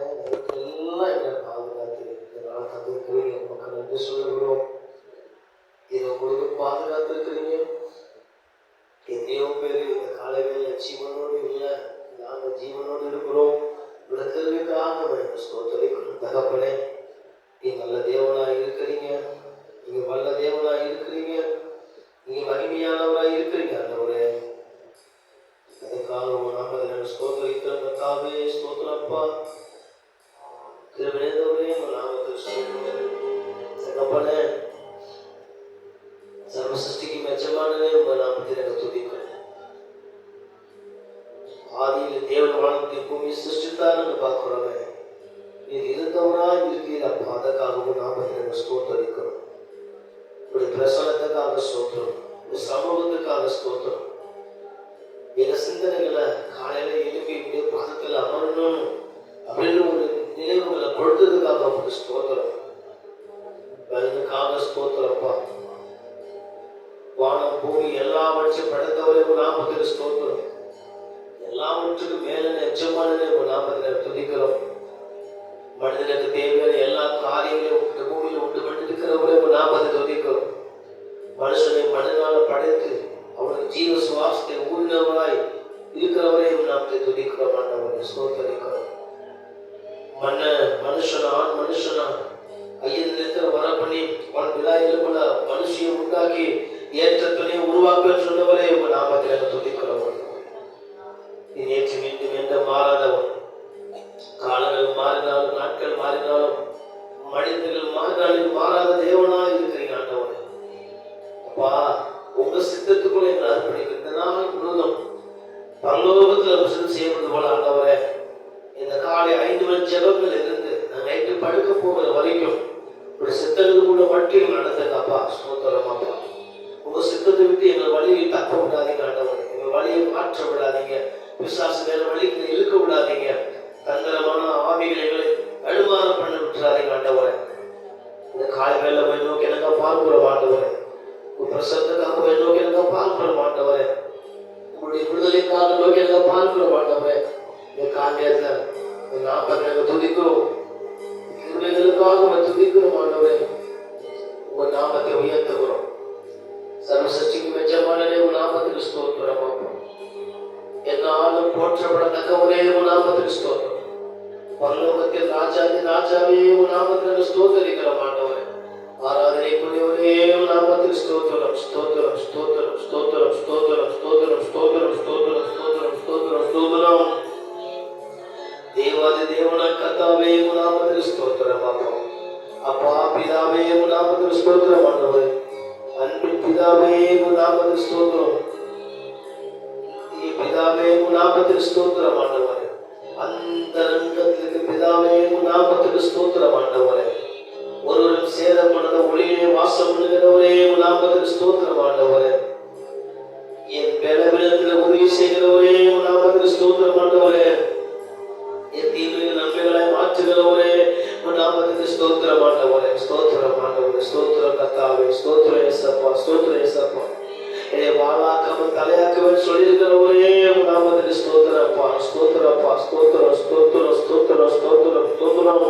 எல்லாம் எங்களை பாதுகாத்து இதனால் தந்திருக்கிறீங்க மக்கள் நன்றி சொல்லுகிறோம். இதை உங்களுக்கு பாதுகாத்திருக்கிறீங்க? எத்தனையோ பேர் இந்த காலையில் ஜீவனோடு இல்லை நாங்கள் ஜீவனோடு இருக்கிறோம். விளக்கருக்காக ஸ்தோத்தரிக்கணும் தகப்பனே நீ நல்ல தேவனாக இருக்கிறீங்க. நீங்க வல்ல தேவனாக இருக்கிறீங்க தேவன் வானத்தை பூமி சிருஷ்டித்தார் என்று பார்க்கிறோமே. நீர் இருந்தவராய் இருக்கிறீர். அப்பா அதற்காகவும் நாம எனக்கு ஸ்தோத்தரிக்கிறோம் உடைய பிரசனத்துக்காக ஸ்தோத்திரம். உடைய சமூகத்துக்காக ஸ்தோத்திரம். எங்க சிந்தனைகளை காலையில எழுப்பி இப்படியே பாதத்தில் அமரணும் அப்படின்னு ஒரு நினைவுகளை கொடுத்ததுக்காக உங்களுக்கு ஸ்தோத்திரம். அதுக்காக ஸ்தோத்திரப்பா. வானம் பூமி எல்லாவற்றையும் படைத்தவரையும் நாமத்துக்கு ஸ்தோத்திரம். எல்லாவற்றுக்கும் மேலே எச்சமானதே உங்க நாமத்தில் துதிக்கிறோம். மனிதனுக்கு தேவையான எல்லா காரியங்களையும் இந்த பூமியில் உண்டு பண்ணிருக்கிறவரே உன் நாமத்தை துதிக்கிறோம். மனுஷனை மனிதனால படைத்து அவனுக்கு ஜீவ சுவாசத்தை ஊறினவராய் இருக்கிறவரே உன் நாமத்தை துதிக்கிறோம் ஆண்டவரை. சோதரிக்கிறோம் மன்ன மனுஷனா ஆண் மனுஷனா ஐயன் இருக்கிற வர பண்ணி அவன் விழாயிலும் மனுஷியை உண்டாக்கி ஏற்ற உருவாக்க சொன்னவரே உங்க நாமத்தில் துதிக்கிறோம். நாட்கள் மனிதர்கள் மாறினாலும் மாறாத தேவனா இருக்கிறீங்க ஆண்டவன் அப்பா உங்க சித்தத்துக்குள்ள எங்களை அர்ப்பணிக்க இந்த நாள் முழுதும் பரலோகத்தில் வசனம் செய்யப்படுது போல ஆண்டவரே இந்த காலை ஐந்து மணி ஜெபங்கள் இருந்து நான் நைட்டு படுக்க போகிற வரைக்கும் ஒரு கூட மட்டும் நடந்தேங்கப்பா ஸ்தோத்திரம் அப்பா. உங்க சித்தத்தை விட்டு எங்கள் வழியை தப்ப விடாதீங்க ஆண்டவரே. எங்கள் வழியை மாற்ற விடாதீங்க. விசுவாச வேற வழிக்கு இழுக்க விடாதீங்க. தந்திரமான ஆவிகளை எங்களை பண்ண விட்டுறாதீங்க ஆண்டவரே இந்த காலை வேலை போய் நோக்கி எனக்கு பார்க்கிறோம் ஆண்டவரே உங்க பிரசத்துக்காக போய் நோக்கி எனக்கு பார்க்கிறோம் ஆண்டவரே உங்களுடைய விடுதலைக்காக நோக்கி எனக்கு பார்க்கிறோம் ஆண்டவரே இந்த காரியத்தில் நாற்பத்தி நாங்கள் துதிக்கிறோம். கிருமைகளுக்காக துதிக்கிறோம் ஆண்டவரே உங்கள் நாமத்தை உயர்த்துகிறோம். சர்வசக்திக்கு மெச்சமானே உன் நாமத்தில் ஸ்தோத்திரம். அப்பா போற்றப்படத்தக்க ஒரே உன் நாமத்தில் ஸ்தோத்திரம். பரலோகத்தில் ராஜாதி ராஜாவே உன் நாமத்தில் ஸ்தோத்தரிக்கிறோம் ஆண்டவரே ஆராதனைக்குரியவரே உன் நாமத்தில் ஸ்தோத்திரம் ஸ்தோத்திரம் ஸ்தோத்திரம் ஸ்தோத்திரம் ஸ்தோத்திரம் ஸ்தோத்திரம் ஸ்தோத்திரம் ஸ்தோத்திரம் ஸ்தோத்திரம் ஸ்தோத்திரம் ஸ்தோத்திரம் தேவாதி தேவன கத்தாவே உன் நாமத்தில் ஸ்தோத்திரம் ஆகும் அப்பா பிதாவே உன் நாமத்தில் ஸ்தோத்திரம் ஆண்டவரே அன்பு பிதாவே உன் நாமத்தில் ஸ்தோத்திரம் பிதாவே உன் நாமத்தில் ஸ்தோத்திரம் ஆண்டவரே உன் ஸ்தோத்திரம் ஆண்டவரே. ஒருவரும் சேதப்படாத ஒளியிலே வாசம் பண்ணுகிறவரே உன் நாமத்தில் ஸ்தோத்திரம் ஆண்டவரே. என் பலவீனத்தில் உதவி செய்கிறவரே உன் நாமத்தில் ஸ்தோத்திரம் ஆண்டவரே. என் தீவிர நன்மைகளை மாற்றுகிறவரே உன் நாமத்துக்கு ஸ்தோத்திரம் ஆண்டவரே. ஸ்தோத்திரம் ஆண்டவரே. ஸ்தோத்திரம் கத்தாவே. ஸ்தோத்திரம் ஏசப்பா. ஸ்தோத்திரம் ஏசப்பா. என்னை வாழாக்காம தலையாக்கவன் சொல்லியிருக்கிறவரே உன் ஸ்தோத்திரப்பா ஸ்தோத்திரப்பா ஸ்தோத்திரம் ஸ்தோத்திரம் ஸ்தோத்திரம் ஸ்தோத்திரம் ஸ்தோத்திரம்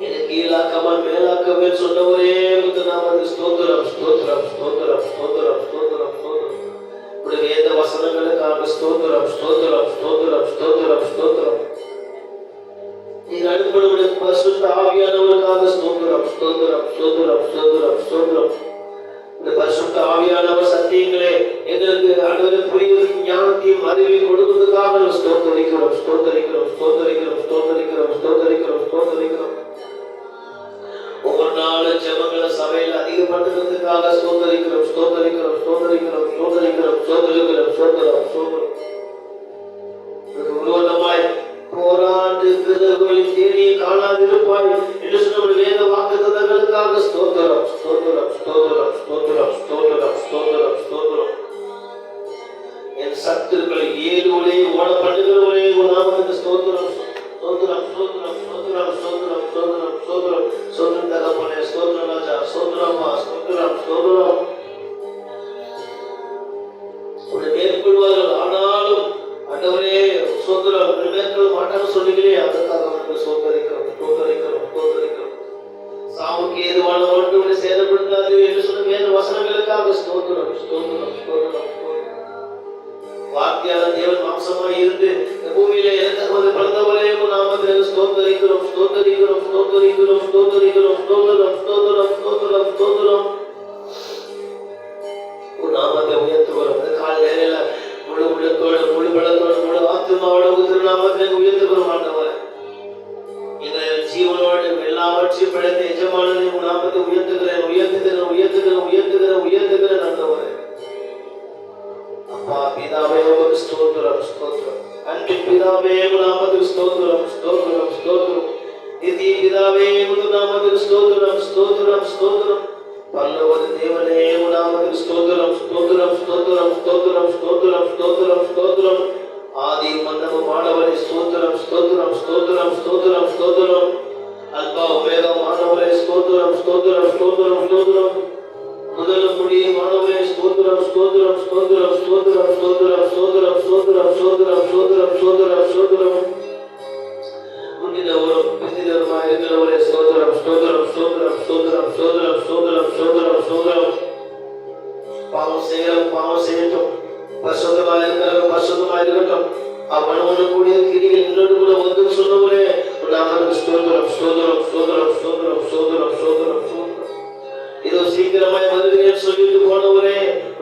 என்னை கீழாக்காம மேலாக்கவே சொன்னவரே உங்க நாமத்துக்கு ஸ்தோத்திரம் ஸ்தோத்திரம் ஸ்தோத்திரம் ஸ்தோத்திரம் ஸ்தோத்திரம் ஸ்தோத்திரம் உடைய வேத வசனங்களுக்காக ஸ்தோத்திரம் ஸ்தோத்திரம் ஸ்தோத்திரம் ஸ்தோத்திரம் ஸ்தோத்திரம் பரிசுத்த ஆவியானவருக்காக ஸ்தோத்திரம் ஸ்தோத்திரம் ஸ்தோத்திரம் ஸ்தோத்திரம் ஸ்தோத்திரம் பரிசுத்த ஆவியானவர் சத்தியங்களே எங்களுக்கு அனைவரும் புரியும் ஞானத்தையும் அறிவையும் கொடுப்பதற்காக நாம் ஸ்தோத்தரிக்கிறோம் ஸ்தோத்தரிக்கிறோம் ஸ்தோத்தரிக்கிறோம் ஸ்தோத்தரிக்கிறோம் ஸ்தோத்தரிக்கிறோம் ஸ்தோத்தரிக்கிறோம். ஒவ்வொரு நாளும் ஜெபங்களை சபையில் அதிகப்படுத்துறதுக்காக ஸ்தோத்தரிக்கிறோம் ஸ்தோத்தரிக்கிறோம் ஸ்தோத்தரிக்கிறோம் ஸ்தோத்தரிக்கிறோம் ஸ்தோத்தரிக்கிறோம் ஸ்தோத்தரம் ஸ்தோத்திரம் சுதந்திர உரிமையாட்கள் மாட்டான்னு சொன்னீங்களே அதுதான் நமக்கு சோதரிக்கிறோம் தோத்தரிக்கிறோம் தோத்தரிக்கிறோம் சாவுக்கு ஏது வாழ்ந்தவர்களுக்கு சேதப்படுத்தாது என்று ஸ்தோத்திரம் ஸ்தோத்திரம் ஸ்தோத்திரம் வார்த்தையாளர் தேவன் மாம்சமாய் இருந்து இந்த பூமியில இறந்தபோது பிறந்தவரையும் நாமத்திற்கு ஸ்தோத்தரிக்கிறோம் ஸ்தோத்தரிக்கிறோம் ஸ்தோத்தரிக்கிறோம் ஸ்தோத்தரிக்கிறோம் ஸ்தோத்திரம். பிதாவே உமக்கு ஸ்தோத்திரம் ஸ்தோத்திரம் அன்பின் பிதாவே உன் நாமத்துக்கு ஸ்தோத்திரம் ஸ்தோத்திரம் ஸ்தோத்திரம் நித்திய பிதாவே உன் நாமத்துக்கு ஸ்தோத்திரம் ஸ்தோத்திரம் ஸ்தோத்திரம் பல்லவது தேவனே உன் நாமத்துக்கு ஸ்தோத்திரம் ஸ்தோத்திரம் ஸ்தோத்திரம் ஸ்தோத்திரம் ஸ்தோத்திரம் ஸ்தோத்திரம் ஸ்தோத்திரம் ஆதி மன்னமும் மாணவரை ஸ்தோத்திரம் ஸ்தோத்திரம் ஸ்தோத்திரம் ஸ்தோத்திரம் ஸ்தோத்திரம் அல்பா உமேகம் மாணவரை ஸ்தோத்திரம் ஸ்தோத்திரம் ஸ்தோத்திரம் ஸ்தோத்திரம் பாவம் செய்கிறோம் பாவம் செய்யட்டும் பரிசுத்தமாக இருக்கிறவங்க பரிசுத்தமாக இருக்கட்டும் அவனோடு கூடிய கிரிகள் இன்னொரு கூட வந்து சொன்னவரே நாமருக்கு ஸ்தோத்திரம் ஸ்தோத்திரம் ஸ்தோத்திரம் ஸ்தோத்திரம் ஸ்தோத்திரம் ஸ்தோத்திரம் ஸ்தோத்திரம் இதோ சீக்கிரமாய் வருகிறேன் சொல்லிட்டு போனவரே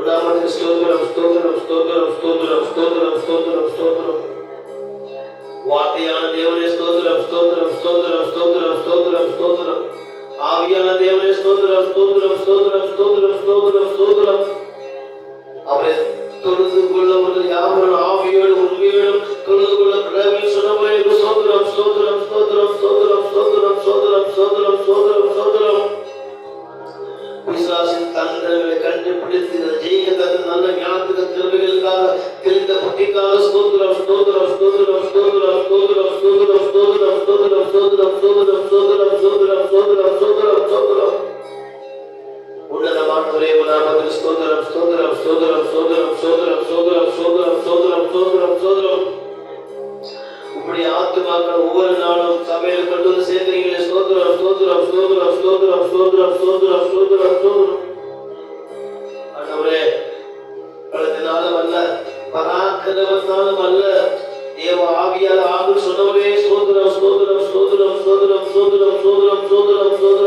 நாமருக்கு ஸ்தோத்திரம் ஸ்தோத்திரம் ஸ்தோத்திரம் ஸ்தோத்திரம் ஸ்தோத்திரம் ஸ்தோத்திரம் ஸ்தோத்திரம் வார்த்தையான தேவனே ஸ்தோத்திரம் ஸ்தோத்திரம் ஸ்தோத்திரம் ஸ்தோத்திரம் ஸ்தோத்திரம் ஸ்தோத்திரம் ஆவியான தேவனே ஸ்தோத்திரம் ஸ்தோத்திரம் ஸ்தோத்திரம் ஸ்தோத்திரம் ஸ்தோத்திரம் ஸ்தோத்திரம் அவரை தொழுது கொள்ளவர்கள் யாவரும் ஆவியோடும் உண்மையோடும் தொழுது கொள்ள கடவுள் சொன்னவரே ஸ்தோத்திரம் ஸ்தோத்திரம் ஸ்தோத்திரம் ஸ்தோத்திரம் ஸ்தோத்திரம் ஸ்தோத்திரம் ஸ்தோத்திரம் ஸ்தோத்திரம் ஸ்தோத்திரம் தந்திரங்களை கண்டுபிடித்து ஜெயிக்க தந்த நல்ல திறமைகளுக்காக தெரிந்த புத்திக்காக ஸ்தோத்திரம் ஸ்தோத்திரம் ஸ்தோத்திரம் ஸ்தோத்திரம் ஸ்தோத்திரம் ஸ்தோத்திரம் ஸ்தோத்திரம் ஸ்தோத்திரம் ஸ்தோத்திரம் ஸ்தோத்திரம் ஸ்தோத்திரம் ஸ்தோத்திரம் ஸ்தோத்திரம் ஆத்துமாக்கள் ஒவ்வொரு நாளும் சபையில் கொண்டு வந்து சேர்க்கிறீங்களே ஸ்தோத்திரம் ஸ்தோத்திரம் ஸ்தோத்திரம் ஸ்தோத்திரம் ஸ்தோத்திரம் ஸ்தோத்திரம் ஸ்தோத்திரம் ஸ்தோத்திரம் ஆண்டவரே பலத்தினாலும் அல்ல பராக்கிரமத்தாலும் அல்ல தேவ ஆவியால் ஆகும் சொன்னவரே ஸ்தோத்திரம் ஸ்தோத்திரம் ஸ்தோத்திரம் ஸ்தோத்திரம் ஸ்தோத்திரம் ஸ்தோத்திரம் ஸ்தோத்திரம் ஸ்தோத்திரம்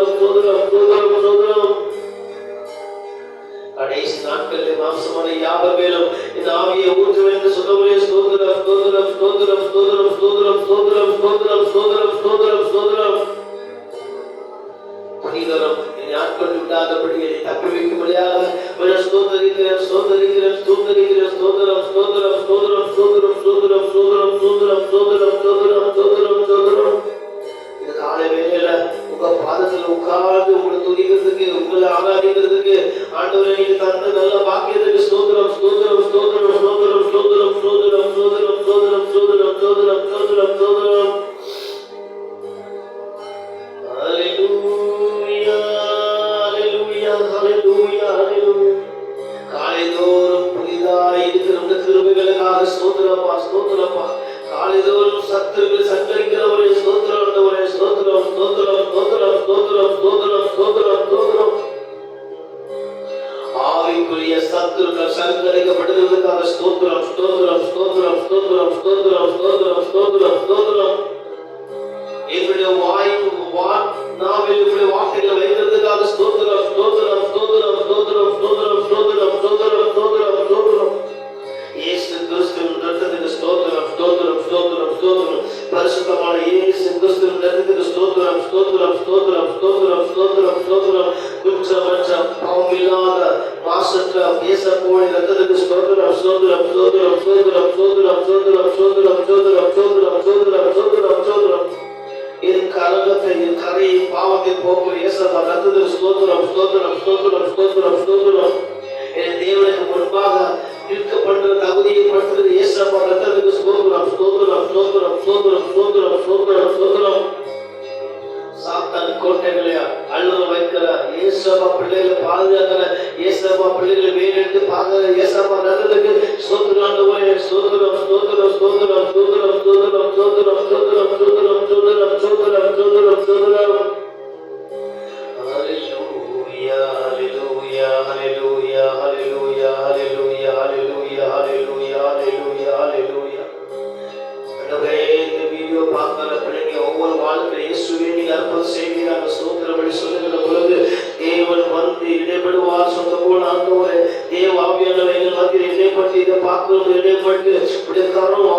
ஆவிக்குரிய சத்துருக்கள் சங்கரிக்கப்படுவதற்காக ஸ்தோத்திரம் ஸ்தோத்திரம் ஸ்தோத்திரம் ஸ்தோத்திரம் ஸ்தோத்திரம் ஸ்தோத்திரம் ஸ்தோத்திரம் ஸ்தோத்திரம் என்னுடைய வாய் வா நாவில் இப்படி வார்த்தைகளை வைக்கிறதுக்காக ஸ்தோத்திரம் ஸ்தோத்திரம் ஸ்தோத்திரம் ஸ்தோத்திரம் ஸ்தோத்திரம் ஸ்தோத்திரம் ஸ்தோத்திரம் ஸ்தோத்திரம் ஸ்தோத்திரம் இயேசு கிறிஸ்துவின் ரத்தத்துக்கு ஸ்தோத்திரம் ஸ்தோத்திரம் ஸ்தோத்திரம் ஸ்தோத்திரம் பரிசுத்தமான இயேசு கிறிஸ்துவின் ரத்தத்துக்கு ஸ்தோத்திரம் ஸ்தோத்திரம் ஸ்தோத்திரம் ஸ்தோத்திரம் ஸ்தோத்திரம் ಸ್ತೋತ್ರ ಸ್ತೋತ್ರ ಸ್ತೋತ್ರ ಸ್ತೋತ್ರ ಸ್ತೋತ್ರ என்று சொல்லுகிற பொழுது தேவன் வந்து இடைப்படுவார். சொந்த போல ஆண்டவரே தேவ ஆவியானவைகள் மத்தியில் இடைப்பட்டு இதை பார்க்கிறோம் இடைப்பட்டு இப்படி தரும்